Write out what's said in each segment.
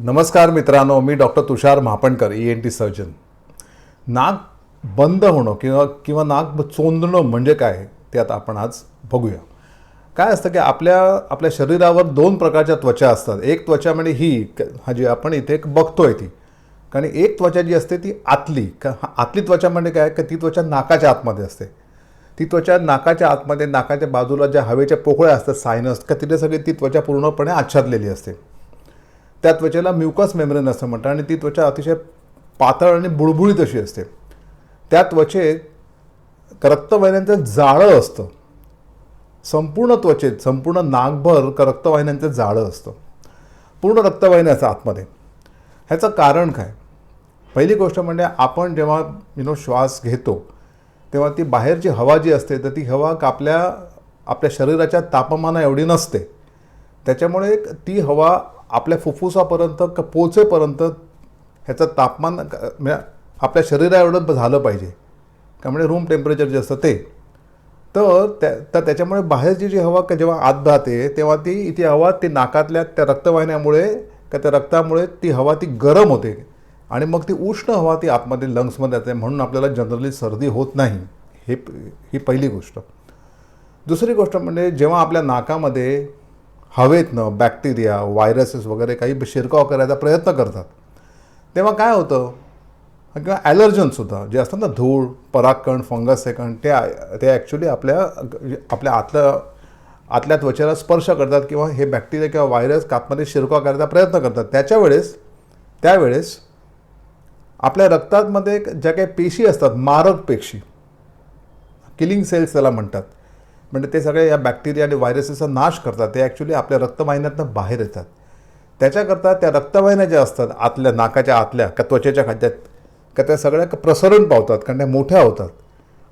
नमस्कार मित्रांनो मी doctor Tushar Mahapankar E N T surgeon नाक बंद होणं किंवा किंवा नाक चोंदणं म्हणजे काय ते आता आपण आज बघूया. काय असतं की आपल्या आपल्या शरीरावर दोन प्रकारच्या त्वचा असतात. एक त्वचा म्हणजे ही क- हा जी आपण इथे एक बघतोय ती. कारण एक त्वचा जी असते ती आतली. का हा- आतली त्वचा म्हणजे काय का ती त्वचा नाकाच्या आतमध्ये असते. ती त्वचा नाकाच्या आतमध्ये नाकाच्या बाजूला ज्या हवेच्या पोकळ्या असतात सायनस का तिथे सगळी ती त्वचा पूर्णपणे आच्छादलेली असते. त्या त्वचेला म्युकस मेम्ब्रेन असं म्हणतात आणि ती त्वचा अतिशय पातळ आणि बुळबुळीत अशी असते. त्या त्वचेत रक्तवाहिन्यांचं जाळं असतं. संपूर्ण त्वचेत संपूर्ण नाकभर रक्तवाहिन्यांचं जाळं असतं. पूर्ण रक्तवाहिन्याचं आतमध्ये. ह्याचं कारण काय? पहिली गोष्ट म्हणजे आपण जेव्हा यु नो श्वास घेतो तेव्हा ती बाहेरची हवा जी असते तर ती हवा का आपल्या आपल्या शरीराच्या तापमाना एवढी नसते. त्याच्यामुळे ती हवा आपल्या फुफ्फुसापर्यंत क- पोचेपर्यंत ह्याचं तापमान म्हणजे आपल्या शरीरा एवढं झालं पाहिजे. का म्हणजे रूम टेम्परेचर जे असतं ते. तर त्या तर त्याच्यामुळे बाहेरची जी हवा का जेव्हा आत जाते तेव्हा ती ती हवा ती नाकातल्या त्या रक्तवाहिन्यामुळे का त्या रक्तामुळे ती हवा ती गरम होते. आणि मग ती उष्ण हवा ती आतमध्ये लंग्समध्ये येते म्हणून आपल्याला जनरली सर्दी होत नाही. हे ही पहिली गोष्ट. दुसरी गोष्ट म्हणजे जेव्हा आपल्या नाकामध्ये हवेतनं बॅक्टेरिया व्हायरसेस वगैरे काही शिरकाव करायचा प्रयत्न करतात. तेव्हा काय होतं? किंवा ॲलर्जनसुद्धा जे असतात ना धूळ परागकण फंगस हे ते ते ॲक्च्युली आपल्या आपल्या आतलं आतल्या त्वचेला स्पर्श करतात किंवा हे बॅक्टेरिया किंवा व्हायरस कापमध्ये शिरकाव करायचा प्रयत्न करतात. त्याच्या वेळेस त्यावेळेस आपल्या रक्तातमध्ये ज्या काही पेशी असतात मारक पेशी किलिंग सेल्स त्याला म्हणतात. म्हणजे ते सगळे या बॅक्टेरिया आणि व्हायरसेसचा नाश करतात. ते ॲक्च्युली आपल्या रक्तवाहिन्यातनं बाहेर येतात. त्याच्याकरता त्या रक्तवाहिन्या ज्या असतात आतल्या नाकाच्या आतल्या का त्वचेच्या खाद्यात का त्या सगळ्या प्रसरण पावतात कारण त्या मोठ्या होतात.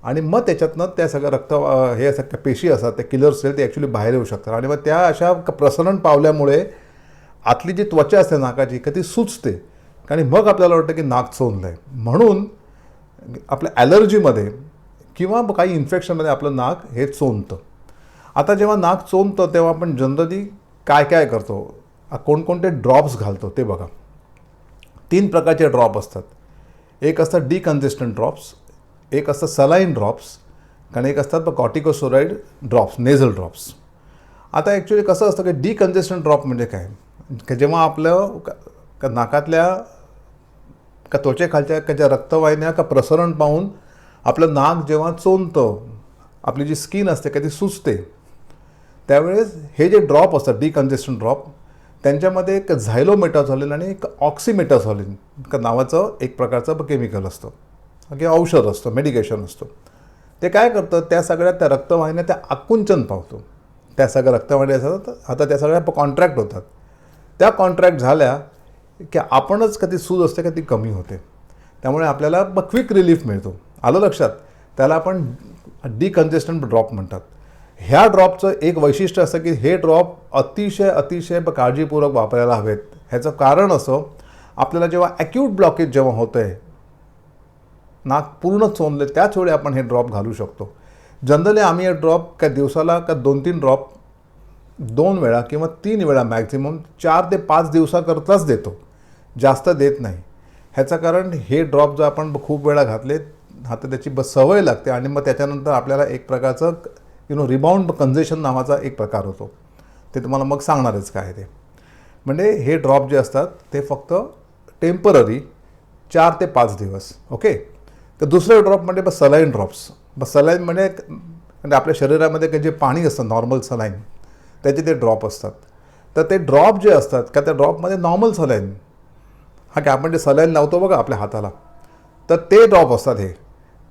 आणि मग त्याच्यातनं त्या सगळ्या रक्त हे असं त्या पेशी असतात त्या किलर सेल ते ॲक्च्युली बाहेर येऊ शकतात. आणि मग त्या अशा प्रसरण पावल्यामुळे आतली जी त्वचा असते नाकाची का ती सुचते आणि मग आपल्याला वाटतं की नाक चोंदलं आहे म्हणून आपल्या ॲलर्जीमध्ये किंवा काही इन्फेक्शनमध्ये आपलं नाक हे चोंदतं आता जेव्हा नाक चोंदतं तेव्हा आपण जनरली काय काय करतो? कोणकोणते ड्रॉप्स घालतो ते बघा. तीन प्रकारचे ड्रॉप असतात. एक असतं डिकन्जेस्टंट ड्रॉप्स एक असतं सलाईन ड्रॉप्स आणि एक असतात कॉटिकोसोराईड ड्रॉप्स नेझल ड्रॉप्स आता ॲक्च्युली कसं असतं की डिकन्जेस्टंट ड्रॉप म्हणजे काय? जेव्हा आपलं का नाकातल्या का त्वचेखालच्या का ज्या रक्तवाहिन्या का प्रसरण पाहून आपलं नाक जेव्हा चोंदतं आपली जी स्किन असते का ती सुचते त्यावेळेस हे जे ड्रॉप असतात डिकन्जेस्टन ड्रॉप त्यांच्यामध्ये एक झायलोमेटाझॉलिन आणि एक ऑक्सिमेटाझॉलिन का नावाचं एक प्रकारचं केमिकल असतं किंवा औषध असतं मेडिकेशन असतं. ते काय करतं त्या सगळ्या त्या रक्तवाहिन्या त्या आकुंचन पावतो. त्या सगळ्या रक्तवाहिन्या असतात आता त्या सगळ्या कॉन्ट्रॅक्ट होतात. त्या कॉन्ट्रॅक्ट झाल्या की आपणच कधी सूज असते का ती कमी होते. त्यामुळे आपल्याला क्विक रिलीफ मिळतो. आलं लक्षात? त्याला आपण डिकन्जेस्टंट ड्रॉप म्हणतात. ह्या ड्रॉपचं एक वैशिष्ट्य असं की हे ड्रॉप अतिशय अतिशय ब- काळजीपूर्वक वापरायला हवेत. ह्याचं कारण असं आपल्याला जेव्हा ॲक्यूट ब्लॉकेज जेव्हा होतं आहे नाक पूर्ण चोंदले त्याच वेळी आपण हे ड्रॉप घालू शकतो. जनरली आम्ही हे ड्रॉप का दिवसाला का दोन तीन ड्रॉप दोन वेळा किंवा तीन वेळा मॅक्झिमम चार ते पाच दिवसाकरताच देतो. जास्त देत नाही. ह्याचं कारण हे ड्रॉप जर आपण खूप वेळा घातले आता त्याची ब सवय लागते आणि मग त्याच्यानंतर आपल्याला एक प्रकारचं यु नो रिबाउंड कन्झेशन नावाचा एक प्रकार होतो. ते तुम्हाला मग सांगणारच काय ते. म्हणजे हे ड्रॉप जे असतात ते फक्त टेंपररी चार ते पाच दिवस ओके तर दुसरं ड्रॉप म्हणजे बस सलाईन ड्रॉप्स बस सलाईन म्हणजे म्हणजे आपल्या शरीरामध्ये काही जे पाणी असतं नॉर्मल सलाईन त्याचे ते ड्रॉप असतात. तर ते ड्रॉप जे असतात का त्या ड्रॉपमध्ये नॉर्मल सलाईन हा की आपण जे सलाईन लावतो बघा आपल्या हाताला तर ते ड्रॉप असतात हे.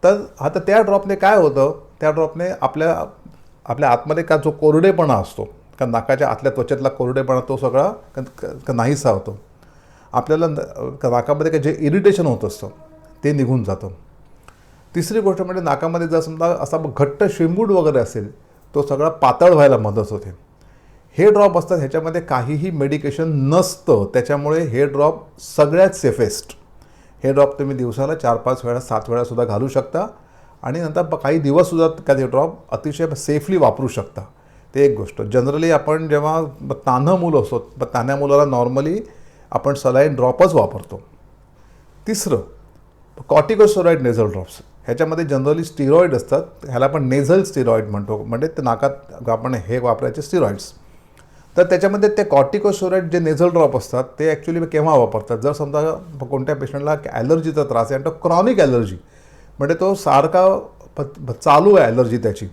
तर आता त्या ड्रॉपने काय होतं? त्या ड्रॉपने आपल्या आपल्या आतमध्ये का जो कोरडेपणा असतो का नाकाच्या आतल्या त्वचेतला कोरडेपणा तो सगळा क- नाहीसा होतो. आपल्याला न- नाकामध्ये काय जे इरिटेशन होत असतं ते निघून जातं. तिसरी गोष्ट म्हणजे नाकामध्ये जर समजा असा घट्ट शिंबूड वगैरे असेल तो सगळा पातळ व्हायला मदत होते. हे ड्रॉप असतात ह्याच्यामध्ये काहीही मेडिकेशन नसतं त्याच्यामुळे हे ड्रॉप सगळ्यात सेफेस्ट हे ड्रॉप तुम्ही दिवसाला चार पाच वेळा सात वेळासुद्धा घालू शकता. आणि नंतर काही दिवससुद्धा का ते ड्रॉप अतिशय सेफली वापरू शकता. ते एक गोष्ट. जनरली आपण जेव्हा ब- तान्हं मूल असतो ब- तान्ह्या मुलाला नॉर्मली आपण सलाईन ड्रॉपच वापरतो. तिसरं कॉर्टिकोस्टेरॉइड नेझल ड्रॉप्स ह्याच्यामध्ये जनरली स्टिरॉईड असतात. ह्याला आपण नेझल स्टिरॉईड म्हणतो. म्हणजे ते नाकात आपण हे वापरायचे स्टिरॉईड्स तर त्याच्यामध्ये ते कॉर्टिकोस्टेरॉइड जे नेझल ड्रॉप असतात ते ॲक्च्युली केव्हा वापरतात? जर समजा कोणत्या पेशंटला ॲलर्जीचा त्रास आहे आणि तो क्रॉनिक ॲलर्जी म्हणजे तो सारखा चालू आहे ॲलर्जी त्याची.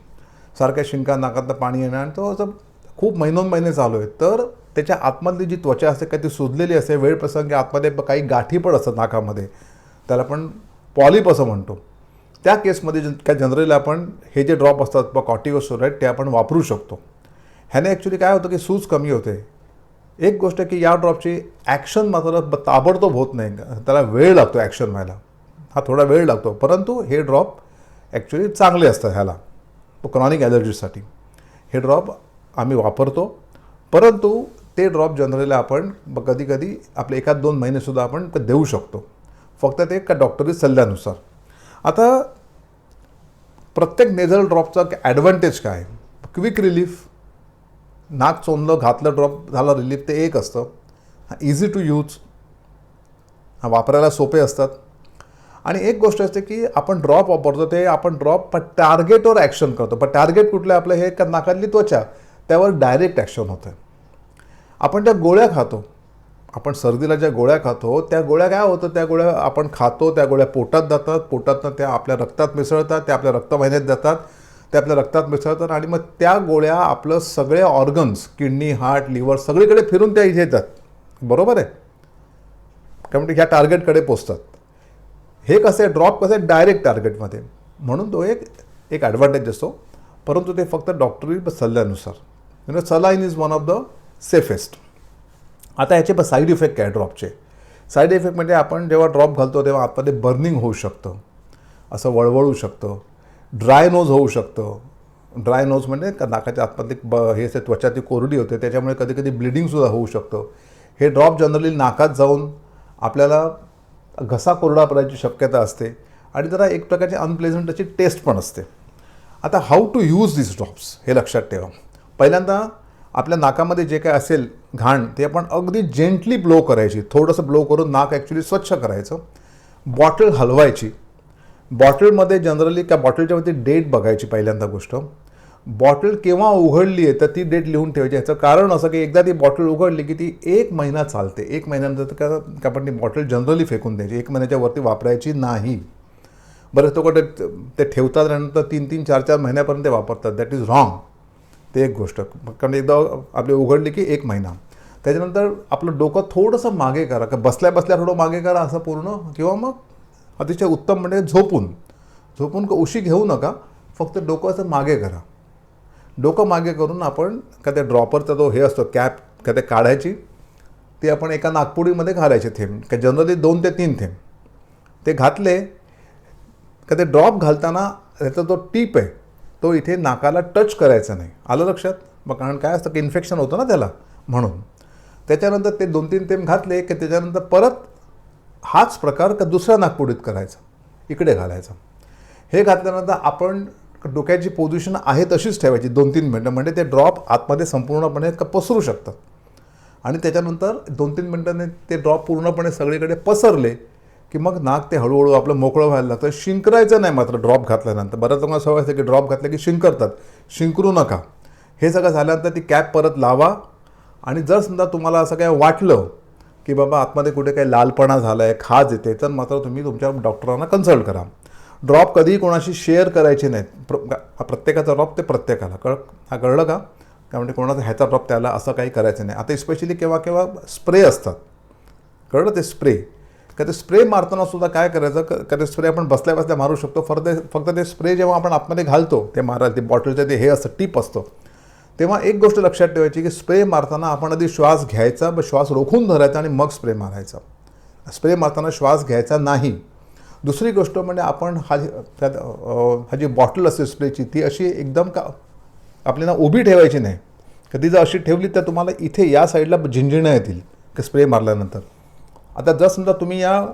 सारख्या शिंका नाकातनं पाणी येणं आणि तो असं खूप महिनोन महिने चालू आहे. तर त्याच्या आतमधली जी त्वचा असते का ती सुजलेली असते वेळ प्रसंगी आतमध्ये काही गाठी पण असतात नाकामध्ये. त्याला आपण पॉलिप असं म्हणतो. त्या केसमध्ये जन काय जनरली आपण हे जे ड्रॉप असतात ब कॉर्टिकोस्टेरॉइड ते आपण वापरू शकतो. ह्याने ॲक्च्युली काय होतं की सूज कमी होते. एक गोष्ट की या ड्रॉपची ॲक्शन मात्र ताबडतोब होत नाही. त्याला वेळ लागतो ॲक्शन व्हायला. हा थोडा वेळ लागतो. परंतु हे ड्रॉप ॲक्च्युली चांगले असतात ह्याला. क्रॉनिक ॲलर्जीसाठी हे ड्रॉप आम्ही वापरतो. परंतु ते ड्रॉप जनरली आपण कधी कधी आपले एखाद दोन महिनेसुद्धा आपण देऊ शकतो. फक्त ते का डॉक्टरी सल्ल्यानुसार. आता प्रत्येक नेझल ड्रॉपचा ॲडव्हान्टेज काय? आहे? क्विक रिलीफ नाक चोंदलं घातलं ड्रॉप झालं रिलीफ ते एक असतं. इझी टू यूज वापरायला सोपे असतात. आणि एक गोष्ट असते की आपण ड्रॉप वापरतो ते आपण ड्रॉप पण टार्गेटवर ॲक्शन करतो. पण टार्गेट कुठलं आपलं? हे का नाकातली त्वचा. त्यावर डायरेक्ट ॲक्शन होतं. आपण ज्या गोळ्या खातो आपण सर्दीला ज्या गोळ्या खातो त्या गोळ्या काय होतं? त्या गोळ्या आपण खातो त्या गोळ्या पोटात जातात. पोटातनं त्या आपल्या रक्तात मिसळतात त्या आपल्या रक्तवाहिन्यात जातात. त्या आपल्या रक्तात मिसळतात आणि मग त्या गोळ्या आपलं सगळे ऑर्गन्स किडनी हार्ट लिव्हर सगळीकडे फिरून त्या इथे येतात. बरोबर आहे? काय म्हणते ह्या टार्गेटकडे पोचतात. हे कसं आहे ड्रॉप कसं आहे डायरेक्ट टार्गेटमध्ये म्हणून तो एक एक ॲडव्हान्टेज असतो. परंतु ते फक्त डॉक्टरी सल्ल्यानुसार. म्हणजे saline is one of the safest आता याचे पण साईड इफेक्ट काय ड्रॉपचे साईड इफेक्ट म्हणजे आपण जेव्हा ड्रॉप घालतो तेव्हा आतमध्ये बर्निंग होऊ शकतं. असं वळवळू शकतं. ड्राय नोज होऊ शकतं. ड्राय नोज म्हणजे का नाकाच्या आतमधली ब हे असते त्वचा ती कोरडी होते त्याच्यामुळे कधी कधी ब्लिडिंगसुद्धा होऊ शकतं. हे ड्रॉप जनरली नाकात जाऊन आपल्याला घसा कोरडा पडायची शक्यता असते आणि जरा एक प्रकारची अनप्लेझंट अशी टेस्ट पण असते. आता how to use this drops हे लक्षात ठेवा. पहिल्यांदा आपल्या नाकामध्ये जे काय असेल घाण ते आपण अगदी जेंटली ब्लो करायची. थोडंसं ब्लो करून नाक ॲक्च्युली स्वच्छ करायचं. बॉटल हलवायची. बॉटलमध्ये जनरली त्या बॉटलच्यावरती डेट बघायची पहिल्यांदा गोष्ट. बॉटल केव्हा उघडली आहे तर ती डेट लिहून ठेवायची. याचं कारण असं की एकदा ती बॉटल उघडली की ती एक महिना चालते. एक महिन्यानंतर का का आपण ती बॉटल जनरली फेकून द्यायची. एक महिन्याच्या वरती वापरायची नाही. बरं तो कुठे ते ठेवतात त्यानंतर तीन तीन चार चार महिन्यापर्यंत ते वापरतात. दॅट इज रॉंग ते एक गोष्ट. कारण एकदा आपली उघडली की एक महिना. त्याच्यानंतर आपलं डोकं थोडंसं मागे करा. का बसल्या बसल्या थोडं मागे करा असं पूर्ण. किंवा मग अतिशय उत्तम म्हणजे झोपून झोपून का उशी घेऊ नका फक्त डोकं असं मागे करा. डोकं मागे करून आपण का त्या ड्रॉपरचा जो हे असतो कॅप का ते काढायची ते आपण एका नागपुडीमध्ये घालायचे थेंब का जनरली दोन ते तीन थेंब. ते घातले का ते ड्रॉप घालताना त्याचा जो टीप आहे तो इथे नाकाला टच करायचा नाही. आलं लक्षात? मग कारण काय असतं की इन्फेक्शन होतं ना त्याला म्हणून. त्याच्यानंतर ते दोन तीन थेंब घातले की त्याच्यानंतर परत हाच प्रकार का दुसऱ्या नागपुडीत करायचा? इकडे घालायचा. हे घातल्यानंतर आपण डोक्याची पोझिशन आहे तशीच ठेवायची दोन तीन मिनटं. म्हणजे ते ड्रॉप आतमध्ये संपूर्णपणे का पसरू शकतात. आणि त्याच्यानंतर दोन तीन मिनटांनी ते ड्रॉप पूर्णपणे सगळीकडे पसरले की मग नाक ते हळूहळू आपलं मोकळं व्हायला लागतं. शिंकरायचं नाही मात्र ड्रॉप घातल्यानंतर. बऱ्याच लोकांना सवय असते की ड्रॉप घातले की शिंकरतात. शिंकरू नका. हे सगळं झाल्यानंतर ती कॅप परत लावा. आणि जर समजा तुम्हाला असं काय वाटलं की बाबा आतमध्ये कुठे काही लालपणा झाला आहे खाज येते तर मात्र तुम्ही तुमच्या डॉक्टरांना कन्सल्ट करा. ड्रॉप कधीही कोणाशी शेअर करायचे नाहीत. प्र हा प्रत्येकाचा ड्रॉप ते प्रत्येकाला. कळ हा कळलं का? काय म्हणजे कोणाचा ह्याचा ड्रॉप त्याला असं काही करायचं नाही. आता स्पेशली केव्हा केव्हा स्प्रे असतात. कळलं ते स्प्रे का ते स्प्रे मारताना सुद्धा काय करायचं? कधी का ते स्प्रे आपण बसल्या बसल्या मारू शकतो. फक्त ते फक्त ते स्प्रे जेव्हा आपण आतमध्ये घालतो ते मारायला ते बॉटलचं ते हे असतं टीप असतं. तेव्हा एक गोष्ट लक्षात ठेवायची की स्प्रे मारताना आपण आधी श्वास घ्यायचा व श्वास रोखून धरायचा आणि मग स्प्रे मारायचा. स्प्रे मारताना श्वास घ्यायचा नाही. दुसरी गोष्ट म्हणजे आपण हा त्यात हा जी बॉटल असते स्प्रेची ती अशी एकदम का आपल्याला उभी ठेवायची नाही. कधी जर अशी ठेवली तर तुम्हाला इथे या साईडला झिंजिण्या येतील की स्प्रे मारल्यानंतर. आता जर समजा तुम्ही या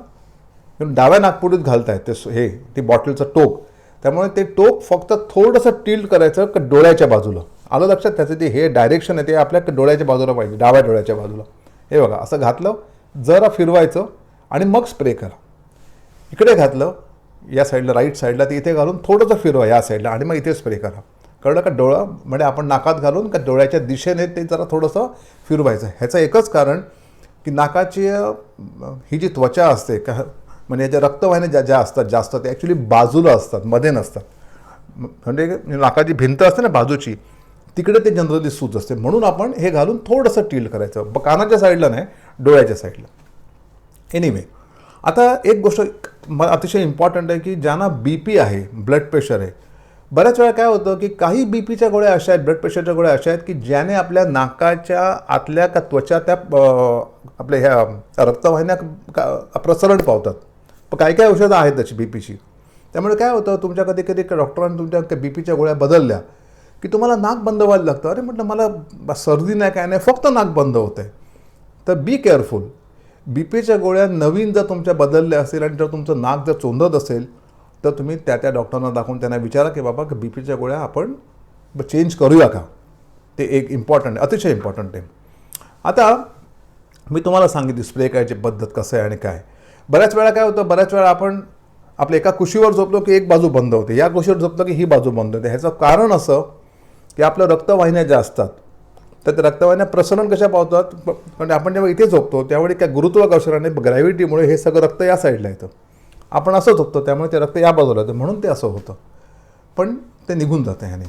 डाव्या नागपुडीत घालताय ते हे ती बॉटलचं टोक त्यामुळे ते टोक फक्त थोडंसं टिल्ट करायचं का डोळ्याच्या बाजूला? आलं लक्षात त्याचं ते हे डायरेक्शन आहे ते आपल्या डोळ्याच्या बाजूला पाहिजे डाव्या डोळ्याच्या बाजूला. हे बघा असं घातलं जरा फिरवायचं आणि मग स्प्रे करा. इकडे घातलं या साईडला राईट साईडला ते इथे घालून थोडंसं फिरवा या साईडला आणि मग इथे स्प्रे करा. कळलं का? डोळा म्हणजे आपण नाकात घालून का डोळ्याच्या दिशेने ते जरा थोडंसं फिरवायचं. ह्याचं एकच कारण की नाकाची ही जी त्वचा असते का म्हणजे ज्या रक्तवाहिन्या ज्या ज्या असतात जास्त ते ॲक्च्युली बाजूला असतात मध्ये नसतात. म्हणजे नाकाची भिंत असते ना बाजूची तिकडे ते जनरली सूज असते. म्हणून आपण हे घालून थोडंसं टील करायचं. ब- कानाच्या साईडला नाही डोळ्याच्या साईडला. एनिवे आता एक गोष्ट म अतिशय इम्पॉर्टंट आहे की ज्यांना बी पी आहे ब्लड प्रेशर आहे बऱ्याच वेळा काय होतं की काही बी पीच्या गोळ्या अशा आहेत ब्लड प्रेशरच्या गोळ्या अशा आहेत की ज्याने आपल्या नाकाच्या आतल्या का त्वचा त्या आपल्या ह्या रक्तवाहिन्या का प्रसरण पावतात. पण काही काही औषधं आहेत त्याची बी पीची त्यामुळे काय होतं तुमच्या कधी कधी डॉक्टरांनी तुमच्या बी पीच्या गोळ्या बदलल्या. की तुम्हाला नाक बंद व्हायला लागतं. अरे म्हटलं मला सर्दी नाही काय नाही फक्त नाक बंद होतं आहे तर बी केअरफुल बी पीच्या गोळ्या नवीन जर तुमच्या बदलल्या असेल आणि जर तुमचं नाक जर चोंदत असेल तर तुम्ही त्या त्या डॉक्टरांना दाखवून त्यांना विचारा की बाबा की बी पीच्या गोळ्या आपण चेंज करूया का? ते एक इम्पॉर्टंट आहे अतिशय इम्पॉर्टंट आहे. आता मी तुम्हाला सांगितली स्प्रे करायची पद्धत कसं आहे आणि काय. बऱ्याच वेळा काय होतं बऱ्याच वेळा आपण आपल्या एका कुशीवर झोपलो की एक बाजू बंद होते. या कुशीवर झोपलो की ही बाजू बंद होते. ह्याचं कारण असं की आपल्या रक्तवाहिन्या ज्या असतात तर त्या रक्तवाहिन्या प्रसरण कशा पावतात? म्हणजे आपण जेव्हा इथे झोपतो त्यावेळी काय गुरुत्वाकर्षणाने ग्रॅव्हिटीमुळे हे सगळं रक्त या साईडला येतं. आपण असं झोपतो त्यामुळे ते रक्त या बाजूला येतं. म्हणून ते असं होतं. पण ते निघून जातं ह्याने.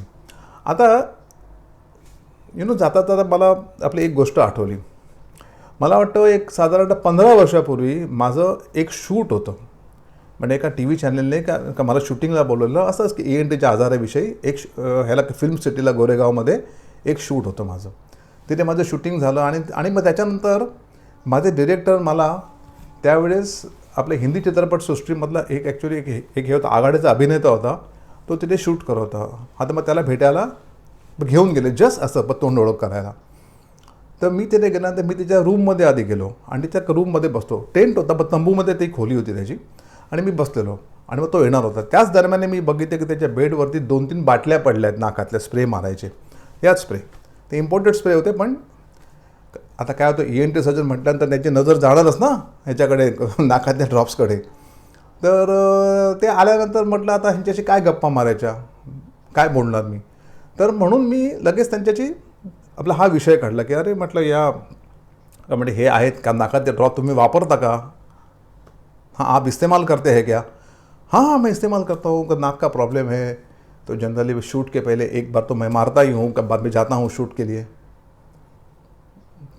आता यु नो जाता जाता मला आपली एक गोष्ट आठवली. मला वाटतं एक साधारणतः पंधरा वर्षापूर्वी माझं एक शूट होतं. म्हणजे एका टी व्ही चॅनलने का का मला शूटिंगला बोलवलं असंच की ए एन टीच्या आजाराविषयी एक श- ह्याला फिल्म सिटीला गोरेगावमध्ये एक शूट होतं माझं. तिथे माझं शूटिंग झालं आणि आणि मग त्याच्यानंतर माझे डिरेक्टर मला त्यावेळेस आपल्या हिंदी चित्रपटसृष्टीमधला एक ॲक्च्युली एक एक हे होता आघाडीचा अभिनेता होता तो तिथे शूट करत होता. आता मग त्याला भेटायला घेऊन गेले जस्ट असं पण तोंड ओळख करायला. तर मी तिथे गेल्यानंतर मी तिच्या रूममध्ये आधी गेलो आणि तिच्या रूममध्ये बसतो. टेंट होता पण तंबूमध्ये ती खोली होती त्याची. आणि मी बसलेलो. आणि मग तो येणार होता. त्याच दरम्यान मी बघितले की त्याच्या बेडवरती दोन तीन बाटल्या पडल्या आहेत नाकातल्या स्प्रे मारायचे. याच स्प्रे. ते इम्पोर्टेड स्प्रे होते पण आता काय होतं ई एन टी सर्जन म्हटल्यानंतर त्याची नजर जाणारच ना ह्याच्याकडे नाकातल्या ड्रॉप्सकडे तर ते आल्यानंतर म्हटलं आता ह्यांच्याशी काय गप्पा मारायच्या? काय बोलणार मी? तर म्हणून मी लगेच त्यांच्याशी आपला हा विषय काढला की अरे म्हटलं या म्हणजे हे आहेत का? नाकातले ड्रॉप तुम्ही वापरता का? हाँ आप इस्तेमाल करते हैं क्या? हाँ हाँ मैं इस्तेमाल करता हूँ नाक का प्रॉब्लम है। तो जनरली शूट के पहले एक बार तो मैं मारता ही हूँ, कब बाद में जाता हूँ शूट के लिए।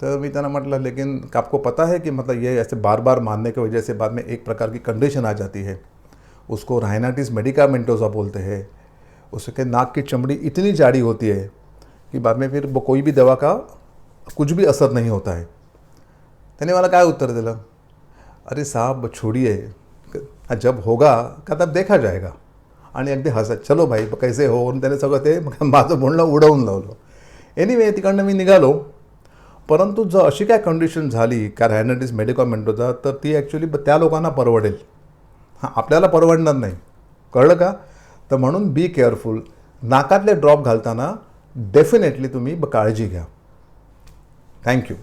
तो मी त्यांना म्हटलं लेकिन आपको पता है कि मतलब ये ऐसे बार बार मारने की वजह से बाद में एक प्रकार की कंडीशन आ जाती है। उसको राइनाटिस मेडिकामेंटोजा बोलते हैं। उसके नाक की चमड़ी इतनी जाड़ी होती है कि बाद में फिर वो कोई भी दवा का कुछ भी असर नहीं होता है। त्याने मला काय उत्तर दिलं अरे साहब छोड़िए। जब होगा का तब देखा जाएगा। आणि अगदी हसत चलो भाई कैसे हो? आणि त्याने सगळं ते माझं बोलणं उडवून लावलं एनिवे तिकडनं मी निघालो परंतु जर अशी काय कंडिशन झाली का रायनाटिस मेडिकॉमेंट होता तर ती ॲक्च्युली त्या लोकांना परवडेल। हां आपल्याला परवडणार नाही। कळलं का? तर म्हणून बी केअरफुल नाकातले ड्रॉप घालताना डेफिनेटली तुम्ही ब- काळजी घ्या। थँक्यू